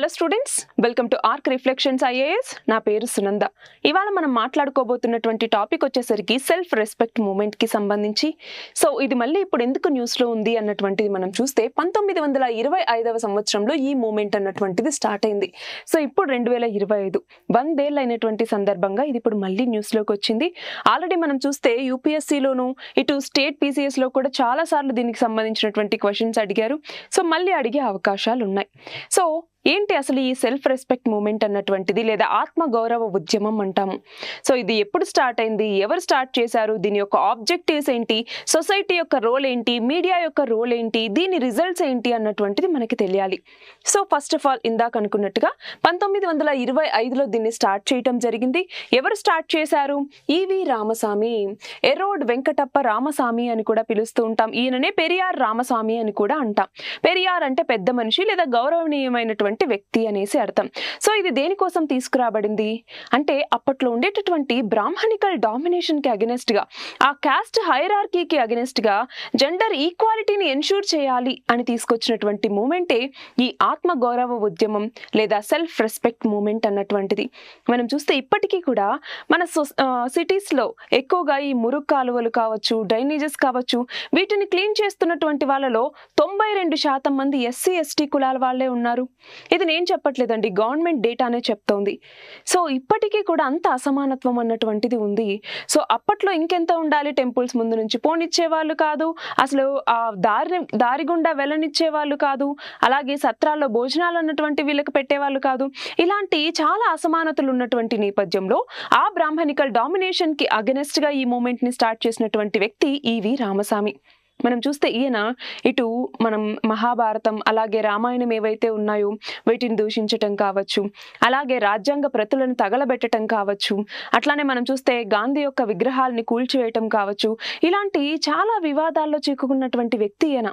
Hello students welcome to arc reflections IAS. నా పేరు సునంద. ఇవాళ మనం మాట్లాడుకోబోతున్నటువంటి టాపిక్ వచ్చేసరికి సెల్ఫ్ రెస్పెక్ట్ మూమెంట్కి సంబంధించి. సో ఇది మళ్ళీ ఇప్పుడు ఎందుకు న్యూస్లో ఉంది అన్నటువంటిది మనం చూస్తే పంతొమ్మిది వందల ఇరవై ఐదవ సంవత్సరంలో ఈ మూమెంట్ అన్నటువంటిది స్టార్ట్ అయింది. సో ఇప్పుడు రెండు వేల ఇరవై ఐదు వందేళ్ళు అయినటువంటి సందర్భంగా ఇది ఇప్పుడు మళ్ళీ న్యూస్లోకి వచ్చింది. ఆల్రెడీ మనం చూస్తే యూపీఎస్సీలోను ఇటు స్టేట్ పీసీఎస్లో కూడా చాలా సార్లు దీనికి సంబంధించినటువంటి క్వశ్చన్స్ అడిగారు. సో మళ్ళీ అడిగే అవకాశాలు ఉన్నాయి సో ఏంటి అసలు ఈ సెల్ఫ్ రెస్పెక్ట్ మూమెంట్ అన్నటువంటిది లేదా ఆత్మ గౌరవ ఉద్యమం అంటాము? సో ఇది ఎప్పుడు స్టార్ట్ అయింది? ఎవరు స్టార్ట్ చేశారు? దీని యొక్క ఆబ్జెక్టివ్స్ ఏంటి? సొసైటీ యొక్క రోల్ ఏంటి? మీడియా యొక్క రోల్ ఏంటి? దీని రిజల్ట్స్ ఏంటి? అన్నటువంటిది మనకి తెలియాలి. సో ఫస్ట్ ఆఫ్ ఆల్ ఇందాక అనుకున్నట్టుగా పంతొమ్మిది వందల ఇరవై ఐదులో దీన్ని స్టార్ట్ చేయటం జరిగింది. ఎవరు స్టార్ట్ చేశారు? ఈవి రామస్వామి ఎరోడ్ వెంకటప్ప రామస్వామి అని కూడా పిలుస్తూ ఉంటాం. ఈయననే పెరియార్ రామస్వామి అని కూడా అంటాం. పెరియార్ అంటే పెద్ద మనిషి లేదా గౌరవనీయమైనటువంటి వ్యక్తి అనేసి అర్థం. సో ఇది దేనికోసం తీసుకురాబడింది? అంటే అప్పట్లో ఉండేటటువంటి బ్రాహ్మణికల్ డామినేషన్కి అగెనెస్ట్గా ఆ కాస్ట్ హైరార్కీకి అగెనెస్ట్గా జెండర్ ఈక్వాలిటీని ఎన్షూర్ చేయాలి అని తీసుకొచ్చినటువంటి మూమెంటే ఈ ఆత్మగౌరవ ఉద్యమం లేదా సెల్ఫ్ రెస్పెక్ట్ మూమెంట్ అన్నటువంటిది. మనం చూస్తే ఇప్పటికీ కూడా మన సిటీస్లో ఎక్కువగా ఈ మురుగు కాలువలు కావచ్చు డ్రైనేజెస్ కావచ్చు వీటిని క్లీన్ చేస్తున్నటువంటి వాళ్ళలో తొంభై రెండు శాతం మంది ఎస్సీ ఎస్టీ కులాల వాళ్ళే ఉన్నారు. ఇది నేను చెప్పట్లేదండి గవర్నమెంట్ డేటానే చెప్తోంది. సో ఇప్పటికీ కూడా అంత అసమానత్వం అన్నటువంటిది ఉంది. సో అప్పట్లో ఇంకెంత ఉండాలి టెంపుల్స్ ముందు నుంచి? పోనిచ్చే వాళ్ళు కాదు అసలు ఆ దారి దారి గుండా వెళ్ళనిచ్చే వాళ్ళు కాదు అలాగే సత్రాల్లో భోజనాలు అన్నటువంటి వీళ్ళకి పెట్టేవాళ్ళు కాదు. ఇలాంటి చాలా అసమానతలు ఉన్నటువంటి నేపథ్యంలో ఆ బ్రాహ్మణికల్ డామినేషన్కి కి గా ఈ మూమెంట్ని స్టార్ట్ చేసినటువంటి వ్యక్తి ఈవి రామస్వామి. మనం చూస్తే ఈయన ఇటు మనం మహాభారతం అలాగే రామాయణం ఏవైతే ఉన్నాయో వీటిని దూషించటం కావచ్చు అలాగే రాజ్యాంగ ప్రతులను తగలబెట్టడం కావచ్చు అట్లానే మనం చూస్తే గాంధీ యొక్క విగ్రహాలని కూల్చివేయటం కావచ్చు ఇలాంటి చాలా వివాదాల్లో చిక్కుకున్నటువంటి వ్యక్తి ఈయన.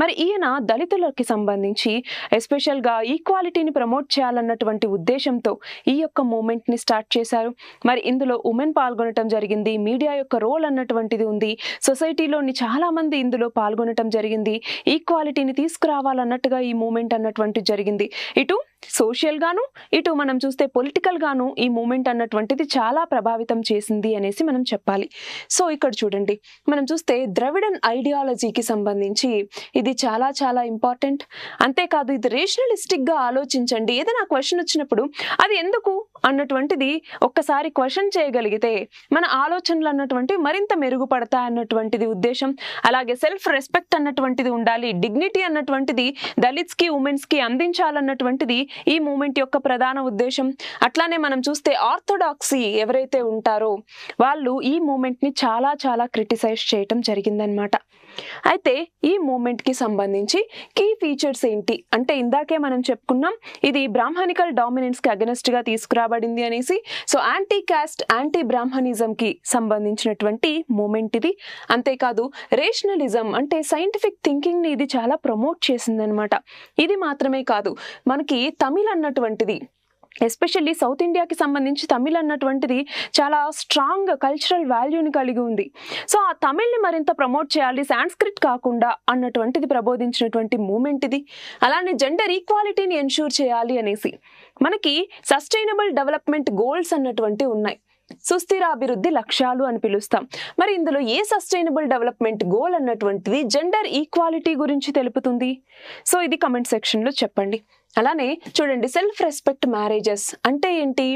మరి ఈయన దళితులకి సంబంధించి ఎస్పెషల్గా ఈక్వాలిటీని ప్రమోట్ చేయాలన్నటువంటి ఉద్దేశంతో ఈ యొక్క మూమెంట్ని స్టార్ట్ చేశారు. మరి ఇందులో ఉమెన్ పాల్గొనటం జరిగింది మీడియా యొక్క రోల్ అన్నటువంటిది ఉంది సొసైటీలోని చాలామంది ఇందులో పాల్గొనటం జరిగింది ఈక్వాలిటీని తీసుకురావాలన్నట్టుగా ఈ మూమెంట్ అన్నటువంటి జరిగింది. ఇటు సోషల్గాను ఇటు మనం చూస్తే పొలిటికల్గాను ఈ మూమెంట్ అన్నటువంటిది చాలా ప్రభావితం చేసింది అనేసి మనం చెప్పాలి. సో ఇక్కడ చూడండి. మనం చూస్తే ద్రవిడన్ ఐడియాలజీకి సంబంధించి ఇది చాలా చాలా ఇంపార్టెంట్ అంతేకాదు ఇది రేషనలిస్టిక్గా ఆలోచించండి. ఏదైనా క్వశ్చన్ వచ్చినప్పుడు అది ఎందుకు అన్నటువంటిది ఒక్కసారి క్వశ్చన్ చేయగలిగితే మన ఆలోచనలు అన్నటువంటివి మరింత మెరుగుపడతాయి అన్నటువంటిది ఉద్దేశం. అలాగే సెల్ఫ్ రెస్పెక్ట్ అన్నటువంటిది ఉండాలి. డిగ్నిటీ అన్నటువంటిది దళిత్స్కి ఉమెన్స్కి అందించాలన్నటువంటిది ఈ మూమెంట్ యొక్క ప్రధాన ఉద్దేశం. అట్లానే మనం చూస్తే ఆర్థోడాక్సీ ఎవరైతే ఉంటారో వాళ్ళు ఈ మూమెంట్ని చాలా చాలా క్రిటిసైజ్ చేయటం జరిగిందనమాట అయితే ఈ మూమెంట్కి సంబంధించి కీ ఫీచర్స్ ఏంటి? అంటే ఇందాకే మనం చెప్పుకున్నాం ఇది బ్రాహ్మణికల్ డామినెన్స్కి అగెనెస్ట్గా తీసుకురాబడింది అనేసి. సో యాంటీ క్యాస్ట్ యాంటీ బ్రాహ్మణిజంకి సంబంధించినటువంటి మూమెంట్ ఇది. అంతేకాదు రేషనలిజం అంటే సైంటిఫిక్ థింకింగ్ని ఇది చాలా ప్రమోట్ చేసిందనమాట ఇది మాత్రమే కాదు మనకి తమిళ్ అన్నటువంటిది ఎస్పెషల్లీ సౌత్ ఇండియాకి సంబంధించి తమిళ్ అన్నటువంటిది చాలా స్ట్రాంగ్ కల్చరల్ వాల్యూని కలిగి ఉంది. సో ఆ తమిళ్ని మరింత ప్రమోట్ చేయాలి సాంస్క్రిట్ కాకుండా అన్నటువంటిది ప్రబోధించినటువంటి మూమెంట్ ఇది. అలానే జెండర్ ఈక్వాలిటీని ఎన్షూర్ చేయాలి అనేసి మనకి సస్టైనబుల్ డెవలప్మెంట్ గోల్స్ అన్నటువంటి ఉన్నాయి. సుస్థిర అభివృద్ధి లక్ష్యాలు అని పిలుస్తాం. మరి ఇందులో ఏ సస్టైనబుల్ డెవలప్మెంట్ గోల్ అన్నటువంటిది జెండర్ ఈక్వాలిటీ గురించి తెలుపుతుంది? సో ఇది కమెంట్ సెక్షన్లో చెప్పండి. అలానే చూడండి సెల్ఫ్ రెస్పెక్ట్ మ్యారేజెస్ అంటే ఏంటి?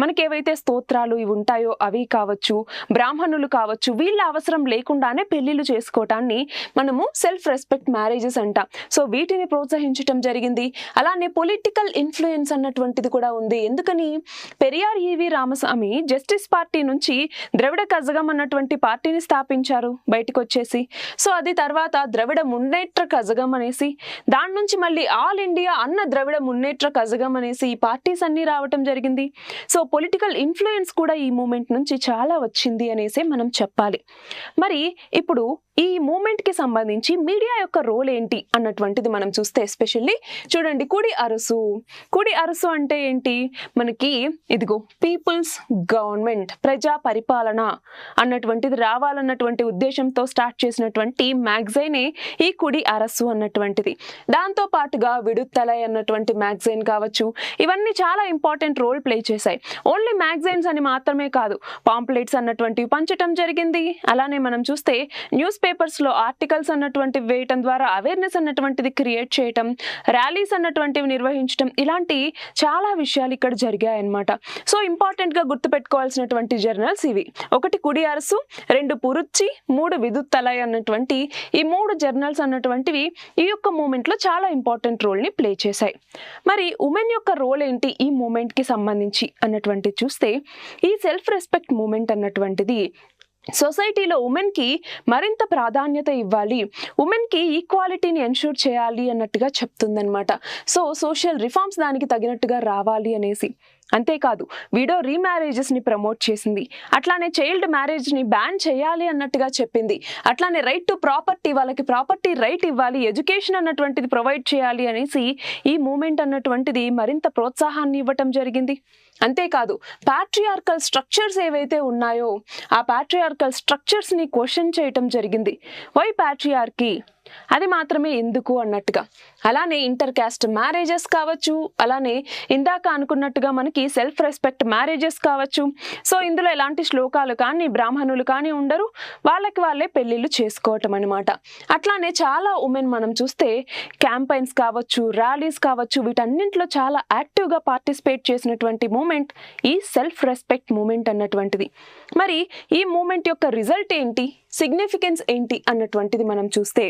మనకి ఏవైతే స్తోత్రాలు ఇవి ఉంటాయో అవి కావచ్చు బ్రాహ్మణులు కావచ్చు వీళ్ళ అవసరం లేకుండానే పెళ్ళిళ్ళు చేసుకోవటాన్ని మనము సెల్ఫ్ రెస్పెక్ట్ మ్యారేజెస్ అంట. సో వీటిని ప్రోత్సహించటం జరిగింది. అలానే పొలిటికల్ ఇన్ఫ్లుయెన్స్ అన్నటువంటిది కూడా ఉంది. ఎందుకని? పెరియార్ ఈవి రామస్వామి జస్టిస్ పార్టీ నుంచి ద్రవిడ కజగం అన్నటువంటి పార్టీని స్థాపించారు బయటకు వచ్చేసి సో అది తర్వాత ద్రవిడ మున్నేట్ర కజగం అనేసి దాని నుంచి మళ్ళీ ఆల్ ఇండియా అన్న ద్రవిడ మున్నేట్ర కజగం అనేసి ఈ పార్టీస్ అన్నీ రావటం జరిగింది. సో పొలిటికల్ ఇన్ఫ్లుయెన్స్ కూడా ఈ మూమెంట్ నుంచి చాలా వచ్చింది అనేసి మనం చెప్పాలి. మరి ఇప్పుడు ఈ మూమెంట్కి సంబంధించి మీడియా యొక్క రోల్ ఏంటి అన్నటువంటిది మనం చూస్తే ఎస్పెషల్లీ చూడండి కుడి అరసు. కుడి అరసు అంటే ఏంటి? మనకి ఇదిగో పీపుల్స్ గవర్నమెంట్ ప్రజా పరిపాలన అన్నటువంటిది రావాలన్నటువంటి ఉద్దేశంతో స్టార్ట్ చేసినటువంటి మ్యాగజైనే ఈ కుడి అరసు అన్నటువంటిది. దాంతో పాటుగా అన్న ఉన్నటువంటి మ్యాగజైన్ కావచ్చు ఇవన్నీ చాలా ఇంపార్టెంట్ రోల్ ప్లే చేశాయి. ఓన్లీ మ్యాగజైన్స్ అని మాత్రమే కాదు పాంప్లెట్స్ అన్నటువంటివి పంచటం జరిగింది. అలానే మనం చూస్తే న్యూస్ పేపర్స్లో ఆర్టికల్స్ అన్నటువంటివి వేయటం ద్వారా అవేర్నెస్ అన్నటువంటిది క్రియేట్ చేయటం ర్యాలీస్ అన్నటువంటివి నిర్వహించడం ఇలాంటి చాలా విషయాలు ఇక్కడ జరిగాయి అన్నమాట సో ఇంపార్టెంట్గా గుర్తుపెట్టుకోవాల్సినటువంటి జర్నల్స్ ఇవి. ఒకటి కుడి అరసు రెండు పురుచ్చి మూడు విద్యుత్తలై అన్నటువంటి ఈ మూడు జర్నల్స్ అన్నటువంటివి ఈ యొక్క మూమెంట్లో చాలా ఇంపార్టెంట్ రోల్ని ప్లే చేశాయి. మరి ఉమెన్ యొక్క రోల్ ఏంటి ఈ మూమెంట్కి సంబంధించి అన్నటువంటి చూస్తే ఈ సెల్ఫ్ రెస్పెక్ట్ మూమెంట్ అన్నటువంటిది సొసైటీలో ఉమెన్కి మరింత ప్రాధాన్యత ఇవ్వాలి. ఉమెన్కి ఈక్వాలిటీని ఎన్షూర్ చేయాలి అన్నట్టుగా చెప్తుందనమాట సో సోషల్ రిఫార్మ్స్ దానికి తగినట్టుగా రావాలి అనేసి. అంతేకాదు వీడో రీమ్యారేజెస్ని ప్రమోట్ చేసింది. అట్లానే చైల్డ్ మ్యారేజ్ని బ్యాన్ చేయాలి అన్నట్టుగా చెప్పింది. అట్లానే రైట్ టు ప్రాపర్టీ వాళ్ళకి ప్రాపర్టీ రైట్ ఇవ్వాలి ఎడ్యుకేషన్ అన్నటువంటిది ప్రొవైడ్ చేయాలి అనేసి ఈ మూమెంట్ అన్నటువంటిది మరింత ప్రోత్సాహాన్ని ఇవ్వటం జరిగింది. అంతేకాదు ప్యాట్రియార్కల్ స్ట్రక్చర్స్ ఏవైతే ఉన్నాయో ఆ పాట్రియార్కల్ స్ట్రక్చర్స్ని క్వశ్చన్ చేయటం జరిగింది. వై ప్యాట్రియార్కి అది మాత్రమే ఎందుకు అన్నట్టుగా. అలానే ఇంటర్ క్యాస్ట్ మ్యారేజెస్ కావచ్చు అలానే ఇందాక అనుకున్నట్టుగా మనకి సెల్ఫ్ రెస్పెక్ట్ మ్యారేజెస్ కావచ్చు. సో ఇందులో ఎలాంటి శ్లోకాలు కానీ బ్రాహ్మణులు కానీ ఉండరు. వాళ్ళకి వాళ్ళే పెళ్ళిళ్ళు చేసుకోవటం అనమాట అట్లానే చాలా ఉమెన్ మనం చూస్తే క్యాంపైన్స్ కావచ్చు ర్యాలీస్ కావచ్చు వీటన్నింటిలో చాలా యాక్టివ్గా పార్టిసిపేట్ చేసినటువంటి మూమెంట్ ఈ సెల్ఫ్ రెస్పెక్ట్ మూమెంట్ అన్నటువంటిది. మరి ఈ మూమెంట్ యొక్క రిజల్ట్ ఏంటి? సిగ్నిఫికెన్స్ ఏంటి అన్నటువంటిది మనం చూస్తే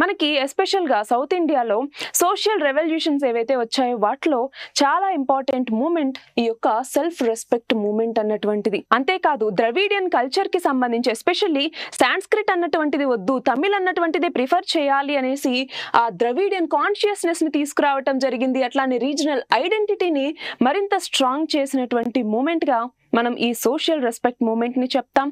మనకి ఎస్పెషల్గా సౌత్ ఇండియాలో సోషల్ రెవల్యూషన్స్ ఏవైతే వచ్చాయో వాటిలో చాలా ఇంపార్టెంట్ మూమెంట్ ఈ యొక్క సెల్ఫ్ రెస్పెక్ట్ మూమెంట్ అన్నటువంటిది. అంతేకాదు ద్రవిడియన్ కల్చర్కి సంబంధించి ఎస్పెషల్లీ సాంస్క్రిట్ అన్నటువంటిది వద్దు తమిళ్ అన్నటువంటిది ప్రిఫర్ చేయాలి అనేసి ఆ ద్రవిడియన్ కాన్షియస్నెస్ని తీసుకురావటం జరిగింది. అట్లానే రీజనల్ ఐడెంటిటీని మరింత స్ట్రాంగ్ చేసినటువంటి మూమెంట్గా మనం ఈ సోషల్ రెస్పెక్ట్ మూమెంట్ని చెప్తాం.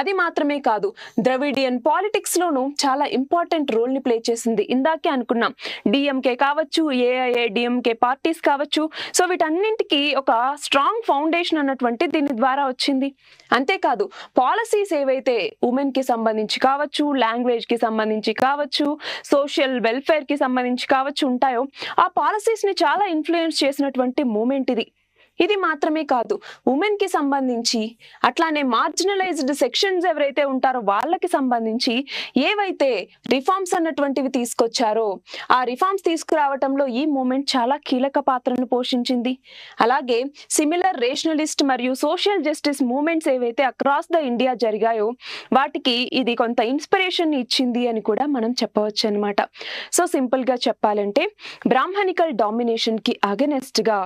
అది మాత్రమే కాదు ద్రవిడియన్ పాలిటిక్స్ లోను చాలా ఇంపార్టెంట్ రోల్ని ప్లే చేసింది. ఇందాకే అనుకున్నాం డిఎంకే కావచ్చు ఏఐఏ డిఎంకే పార్టీస్ కావచ్చు. సో వీటన్నింటికి ఒక స్ట్రాంగ్ ఫౌండేషన్ అన్నటువంటి దీని ద్వారా వచ్చింది. అంతేకాదు పాలసీస్ ఏవైతే ఉమెన్కి సంబంధించి కావచ్చు లాంగ్వేజ్కి సంబంధించి కావచ్చు సోషల్ వెల్ఫేర్కి సంబంధించి కావచ్చు ఉంటాయో ఆ పాలసీస్ని చాలా ఇన్ఫ్లుయెన్స్ చేసినటువంటి మూమెంట్ ఇది. ఇది మాత్రమే కాదు. ఉమెన్కి సంబంధించి అట్లానే మార్జినలైజ్డ్ సెక్షన్స్ ఎవరైతే ఉంటారో వాళ్ళకి సంబంధించి ఏవైతే రిఫార్మ్స్ అన్నటువంటివి తీసుకొచ్చారో ఆ రిఫార్మ్స్ తీసుకురావటంలో ఈ మూమెంట్ చాలా కీలక పాత్రను పోషించింది. అలాగే సిమిలర్ రేషనలిస్ట్ మరియు సోషల్ జస్టిస్ మూమెంట్స్ ఏవైతే అక్రాస్ ద ఇండియా జరిగాయో వాటికి ఇది కొంత ఇన్స్పిరేషన్ ఇచ్చింది అని కూడా మనం చెప్పవచ్చు అనమాట సో సింపుల్గా చెప్పాలంటే బ్రాహ్మణికల్ డామినేషన్కి అగెనెస్ట్గా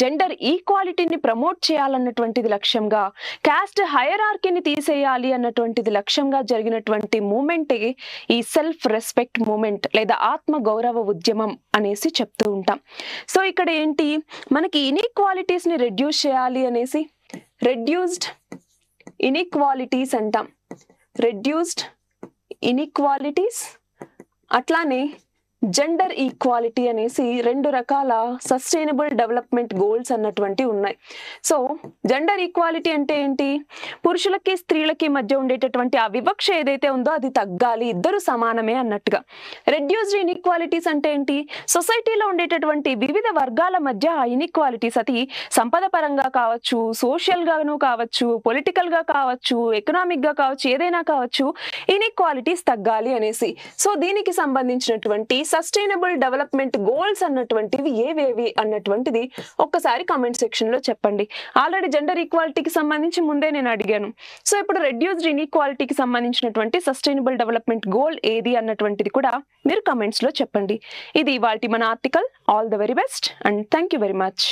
జెండర్ ఈక్వాలిటీని ప్రమోట్ చేయాలన్నటువంటిది లక్ష్యంగా క్యాస్ట్ హయరార్కీని తీసేయాలి అన్నటువంటిది లక్ష్యంగా జరిగినటువంటి మూమెంటే ఈ సెల్ఫ్ రెస్పెక్ట్ మూమెంట్ లేదా ఆత్మ గౌరవ ఉద్యమం అనేసి చెప్తూ ఉంటాం. సో ఇక్కడ ఏంటి? మనకి ఇన్ఈక్వాలిటీస్ని రెడ్యూస్ చేయాలి అనేసి రెడ్యూస్డ్ ఇన్ఈక్వాలిటీస్ అంటాం. రెడ్యూస్డ్ ఇన్ఈక్వాలిటీస్ అట్లానే జెండర్ ఈక్వాలిటీ అనేసి రెండు రకాల సస్టైనబుల్ డెవలప్మెంట్ గోల్స్ అన్నటువంటి ఉన్నాయి. సో జెండర్ ఈక్వాలిటీ అంటే ఏంటి? పురుషులకి స్త్రీలకి మధ్య ఉండేటటువంటి ఆ వివక్ష ఏదైతే ఉందో అది తగ్గాలి ఇద్దరు సమానమే అన్నట్టుగా. రెడ్యూస్డ్ ఇన్ఈక్వాలిటీస్ అంటే ఏంటి? సొసైటీలో ఉండేటటువంటి వివిధ వర్గాల మధ్య ఆ ఇన్ఈక్వాలిటీస్ అది సంపద పరంగా కావచ్చు సోషల్ గాను కావచ్చు పొలిటికల్గా కావచ్చు ఎకనామిక్గా కావచ్చు ఏదైనా కావచ్చు ఇన్ఈక్వాలిటీస్ తగ్గాలి అనేసి. సో దీనికి సంబంధించినటువంటి సస్టైనబుల్ డెవలప్మెంట్ గోల్స్ అన్నటువంటివి ఏవేవి అన్నటువంటిది ఒక్కసారి కామెంట్ సెక్షన్లో చెప్పండి. ఆల్రెడీ జెండర్ ఈక్వాలిటీకి సంబంధించి ముందే నేను అడిగాను. సో ఇప్పుడు రెడ్యూస్డ్ ఇన్ఈక్వాలిటీకి సంబంధించినటువంటి సస్టైనబుల్ డెవలప్మెంట్ గోల్ ఏది అన్నటువంటిది కూడా మీరు కమెంట్స్లో చెప్పండి. ఇది ఇవాళ మన article all the very best and thank you very much